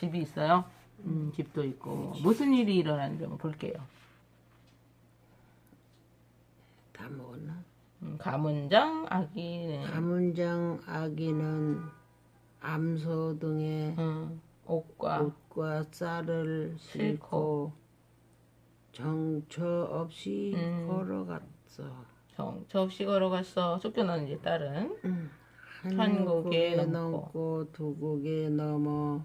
집이 있어요? 음, 집도 있고. 무슨 일이 일어나는지 한번 볼게요. 다 먹었나? 음, 가문장 아기는 가문장 아기는 암소 등에 음, 옷과 옷과 쌀을 싣고 정처 없이 음. 걸어갔어. 정처 없이 걸어갔어. 쫓겨나는 이제 딸은 한 한국에 곡에 넘고. 넘고 두 곡에 넘어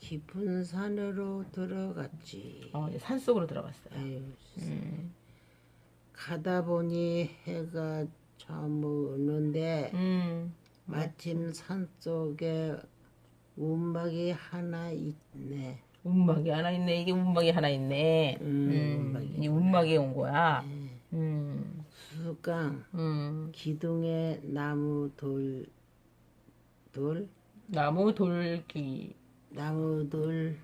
깊은 산으로 들어갔지. 어, 산 속으로 들어갔어요. 아유, 음, 가다 보니 해가 저무는데 음, 마침 산 속에 움막이 하나 있네. 운막이 하나 있네. 이게 운막이 하나 있네. 음, 음, 운막이. 이 운막에 온 거야. 음, 수강 음, 기둥에 나무 돌, 돌, 나무 돌기, 나무 돌,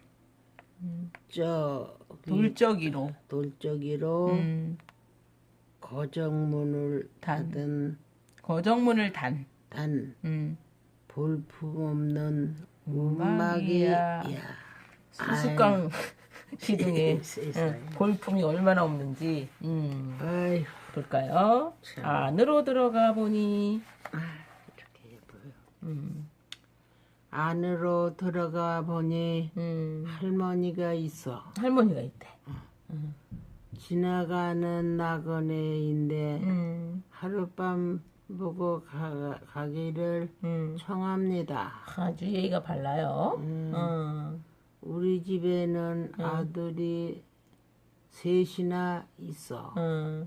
저 돌적이로. 돌적이로 음, 거정문을 단. 닫은 거정문을 단. 단 음, 볼품없는 운막이야. 운막이 야 수수깡 세상에. 응, 볼품이 얼마나 없는지 음, 아휴 볼까요? 참. 안으로 들어가 보니. 음, 안으로 들어가 보니 음, 할머니가 있어. 할머니가 있대. 지나가는 나그네인데 음, 하룻밤 보고 가, 가기를 음, 청합니다. 아주 예의가 발라요. 음. 어, 우리 집에는 아들이 셋이나 있어. 어,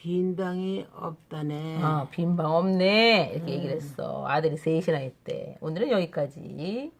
빈 방이 없다네. 어, 빈 방 없네 이렇게 얘기를 했어. 아들이 셋이나 있대. 오늘은 여기까지.